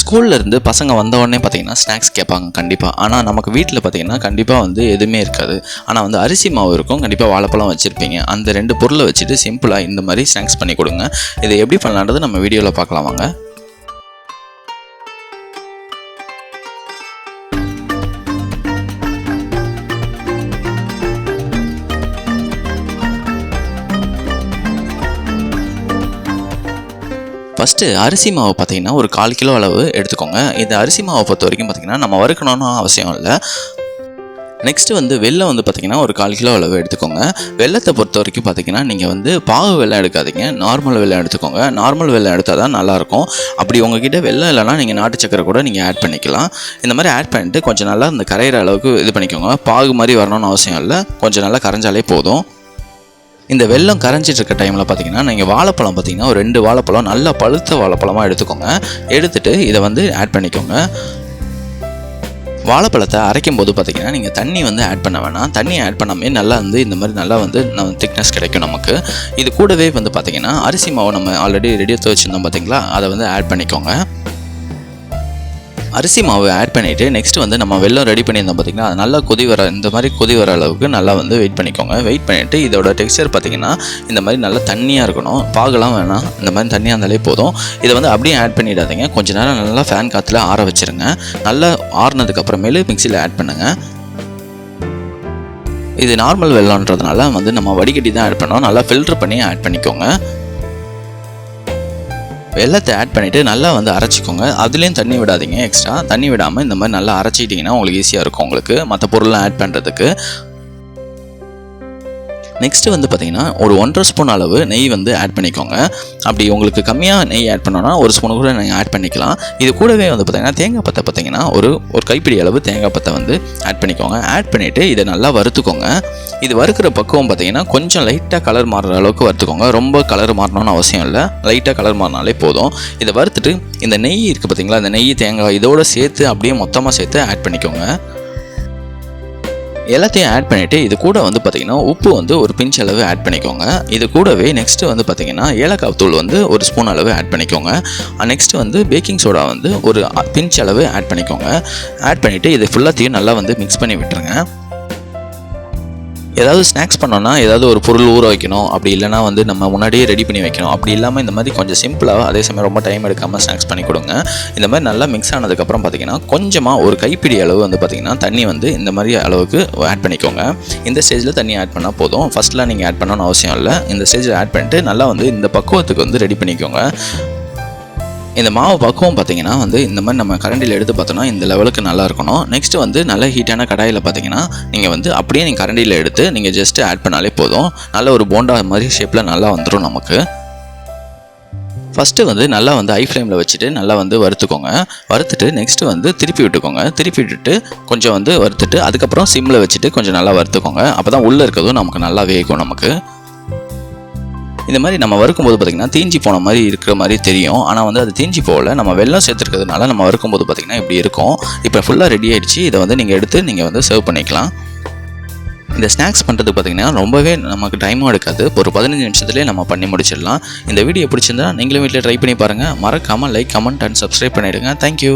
ஸ்கூல்ல இருந்து பசங்க வந்த உடனே பார்த்தீங்கன்னா ஸ்நாக்ஸ் கேட்பாங்க கண்டிப்பாக ஆனால் நமக்கு வீட்டில் பார்த்தீங்கன்னா கண்டிப்பாக வந்து எதுவுமே இருக்காது. ஆனால் வந்து அரிசி மாவு இருக்கும். கண்டிப்பாக வாழைப்பழம் வச்சுருப்பீங்க. அந்த ரெண்டு பொருளை வச்சுட்டு சிம்பிளாக இந்த மாதிரி ஸ்நாக்ஸ் பண்ணி கொடுங்க. இதை எப்படி பண்ணலான்றது நம்ம வீடியோவில் பார்க்கலாம் வாங்க. ஃபஸ்ட்டு அரிசி மாவு பார்த்தீங்கன்னா ஒரு கால் கிலோ அளவு எடுத்துக்கோங்க. இந்த அரிசி மாவை பொறுத்த வரைக்கும் பார்த்தீங்கன்னா நம்ம வறுக்கணும்னு அவசியம் இல்லை. நெக்ஸ்ட்டு வந்து வெள்ளம் வந்து பார்த்தீங்கன்னா ஒரு கால் கிலோ அளவு எடுத்துக்கோங்க. வெள்ளத்தை பொறுத்த வரைக்கும் பார்த்தீங்கன்னா நீங்கள் வந்து பாகு வெள்ளம் எடுக்காதீங்க. நார்மல் வெள்ளம் எடுத்துக்கோங்க. நார்மல் வெள்ளம் எடுத்தால் தான் நல்லாயிருக்கும். அப்படி உங்ககிட்ட வெள்ளம் இல்லைனா நீங்கள் நாட்டு சக்கரை கூட நீங்கள் ஆட் பண்ணிக்கலாம். இந்த மாதிரி ஆட் பண்ணிட்டு கொஞ்சம் நல்லா இந்த கரையிற அளவுக்கு இது பண்ணிக்கோங்க. பாகு மாதிரி வரணும்னு அவசியம் இல்லை. கொஞ்சம் நல்லா கரைஞ்சாலே போதும். இந்த வெள்ளம் கரைஞ்சிட்டு இருக்க டைமில் பார்த்தீங்கன்னா நீங்கள் வாழைப்பழம் பார்த்தீங்கன்னா ஒரு ரெண்டு வாழைப்பழம் நல்லா பழுத்த வாழைப்பழமாக எடுத்துக்கோங்க. எடுத்துகிட்டு இதை வந்து ஆட் பண்ணிக்கோங்க. வாழைப்பழத்தை அரைக்கும் போது பார்த்தீங்கன்னா நீங்கள் தண்ணி வந்து ஆட் பண்ண வேணாம். தண்ணி ஆட் பண்ணாமே நல்லா வந்து இந்த மாதிரி நல்லா வந்து நம்ம திக்னஸ் கிடைக்கும் நமக்கு. இது கூடவே வந்து பார்த்திங்கன்னா அரிசி மாவு நம்ம ஆல்ரெடி ரெடி எடுத்து வச்சுருந்தோம் பார்த்தீங்களா அதை வந்து ஆட் பண்ணிக்கோங்க. அரிசி மாவு ஆட் பண்ணிவிட்டு நெக்ஸ்ட் வந்து நம்ம வெள்ளம் ரெடி பண்ணியிருந்தோம் பார்த்தீங்கன்னா அது நல்லா கொதி வர இந்த மாதிரி கொதி வர அளவுக்கு நல்லா வந்து வெயிட் பண்ணிக்கோங்க. வெயிட் பண்ணிவிட்டு இதோட டெக்ஸ்சர் பார்த்தீங்கன்னா இந்த மாதிரி நல்லா தண்ணியாக இருக்கணும். பாகலாம் வேணாம். இந்த மாதிரி தண்ணியாக இருந்தாலே போதும். இதை வந்து அப்படியே ஆட் பண்ணிடாதீங்க. கொஞ்ச நேரம் நல்லா ஃபேன் காற்றுல ஆற வச்சுருங்க. நல்லா ஆறுனதுக்கு அப்புறமேலு மிக்சியில் ஆட் பண்ணுங்கள் இது நார்மல் வெள்ளம்ன்றதுனால வந்து நம்ம வடிகட்டி தான் ஆட் பண்ணோம். நல்லா ஃபில்டர் பண்ணி ஆட் பண்ணிக்கோங்க. வெள்ளத்தை ஆட் பண்ணிவிட்டு நல்லா வந்து அரைச்சிக்கோங்க. அதுலேயும் தண்ணி விடாதீங்க எக்ஸ்ட்ரா தண்ணி விடாமல் இந்த மாதிரி நல்லா அரைச்சிட்டிங்கன்னா உங்களுக்கு ஈஸியாக இருக்கும் உங்களுக்கு. மற்ற பொருள்லாம் ஆட் பண்ணுறதுக்கு நெக்ஸ்ட்டு வந்து பார்த்தீங்கன்னா ஒரு ஒன்றரை ஸ்பூன் அளவு நெய் வந்து ஆட் பண்ணிக்கோங்க. அப்படி உங்களுக்கு கம்மியாக நெய் ஆட் பண்ணோன்னா ஒரு ஸ்பூன் கூட நீங்கள் ஆட் பண்ணிக்கலாம். இது கூடவே வந்து பார்த்திங்கன்னா தேங்காய் பத்தை பார்த்திங்கன்னா ஒரு ஒரு கைப்பிடி அளவு தேங்காய் பத்தை வந்து ஆட் பண்ணிக்கோங்க. ஆட் பண்ணிவிட்டு இதை நல்லா வறுத்துக்கோங்க. இது வறுக்கிற பக்குவம் பார்த்தீங்கன்னா கொஞ்சம் லைட்டாக கலர் மாறுற அளவுக்கு வறுத்துக்கோங்க. ரொம்ப கலர் மாறணும்னு அவசியம் இல்லை. லைட்டாக கலர் மாறினாலே போதும். இதை வறுத்துட்டு இந்த நெய் இருக்குது பார்த்தீங்களா இந்த நெய் தேங்காய் இதோட சேர்த்து அப்படியே மொத்தமாக சேர்த்து ஆட் பண்ணிக்கோங்க. எல்லாத்தையும் ஆட் பண்ணிவிட்டு இது கூட வந்து பார்த்திங்கன்னா உப்பு வந்து ஒரு பிஞ்ச் அளவு ஆட் பண்ணிக்கோங்க. இது கூடவே நெக்ஸ்ட்டு வந்து பார்த்திங்கன்னா ஏலக்காய் தூள் வந்து ஒரு ஸ்பூன் அளவு ஆட் பண்ணிக்கோங்க. நெக்ஸ்ட்டு வந்து பேக்கிங் சோடா வந்து ஒரு பிஞ்ச் அளவு ஆட் பண்ணிக்கோங்க. ஆட் பண்ணிவிட்டு இது ஃபுல்லாத்தையும் நல்லா வந்து மிக்ஸ் பண்ணி விட்டுருங்க. ஏதாவது ஸ்நாக்ஸ் பண்ணோன்னா ஏதாவது ஒரு பொருள் ஊற வைக்கணும். அப்படி இல்லைனா வந்து நம்ம முன்னாடியே ரெடி பண்ணி வைக்கணும். அப்படி இல்லாமல் இந்த மாதிரி கொஞ்சம் சிம்பிளாக அதே சமயம் ரொம்ப டைம் எடுக்காமல் ஸ்நாக்ஸ் பண்ணி கொடுங்க. இந்த மாதிரி நல்லா மிக்ஸ் ஆனதுக்கப்புறம் பார்த்தீங்கன்னா கொஞ்சமாக ஒரு கைப்பிடி அளவு வந்து பார்த்திங்கன்னா தண்ணி வந்து இந்த மாதிரி அளவுக்கு ஆட் பண்ணிக்கோங்க. இந்த ஸ்டேஜில் தண்ணி ஆட் பண்ணால் போதும். ஃபஸ்ட்டில் நீங்கள் ஆட் பண்ணணும்னு அவசியம் இல்லை. இந்த ஸ்டேஜில் ஆட் பண்ணிட்டு நல்லா வந்து இந்த பக்குவத்துக்கு வந்து ரெடி பண்ணிக்கோங்க. இந்த மாவு பக்குவம் பார்த்தீங்கன்னா வந்து இந்த மாதிரி நம்ம கரண்டியில் எடுத்து பார்த்தோன்னா இந்த லெவலுக்கு நல்லா இருக்கணும். நெக்ஸ்ட் வந்து நல்ல ஹீட்டான கடாயில் பார்த்தீங்கன்னா நீங்கள் வந்து அப்படியே நீங்கள் கரண்டியில் எடுத்து நீங்கள் ஜஸ்ட் ஆட் பண்ணாலே போதும். நல்ல ஒரு போண்டா மாதிரி ஷேப்பில் நல்லா வந்துடும் நமக்கு. ஃபஸ்ட்டு வந்து நல்லா வந்து ஐ ஃப்ளேமில் வச்சுட்டு நல்லா வந்து வறுத்துக்கோங்க. வறுத்துட்டு நெக்ஸ்ட்டு வந்து திருப்பி விட்டுக்கோங்க. திருப்பி விட்டுட்டு கொஞ்சம் வந்து வறுத்துட்டு அதுக்கப்புறம் சிம்மில் வச்சுட்டு கொஞ்சம் நல்லா வறுத்துக்கோங்க. அப்போ தான் உள்ளே இருக்கிறதும் நமக்கு நல்லா வேகும் நமக்கு. இந்த மாதிரி நம்ம வறுக்கும்போது பார்த்திங்கன்னா தீஞ்சி போன மாதிரி இருக்கிற மாதிரி தெரியும். ஆனால் வந்து அது தீஞ்சி போகல. நம்ம வெள்ளம் சேர்த்துருக்கிறதுனால நம்ம வறுக்கும்போது பார்த்திங்கன்னா இப்படி இருக்கும். இப்போ ஃபுல்லாக ரெடி ஆகிடுச்சு இதை வந்து நீங்கள் எடுத்து நீங்கள் வந்து சர்வ் பண்ணிக்கலாம். இந்த ஸ்நாக்ஸ் பண்ணுறதுக்கு பார்த்திங்கன்னா ரொம்பவே நமக்கு டைமும் எடுக்காது. ஒரு பதினஞ்சு நிமிஷத்துலேயே நம்ம பண்ணி முடிச்சிடலாம். இந்த வீடியோ பிடிச்சிருந்தா நீங்களும் வீட்டில் ட்ரை பண்ணி பாருங்கள் மறக்காமல் லைக் கமெண்ட் அண்ட் சப்ஸ்கிரைப் பண்ணிவிடுங்க தேங்க்யூ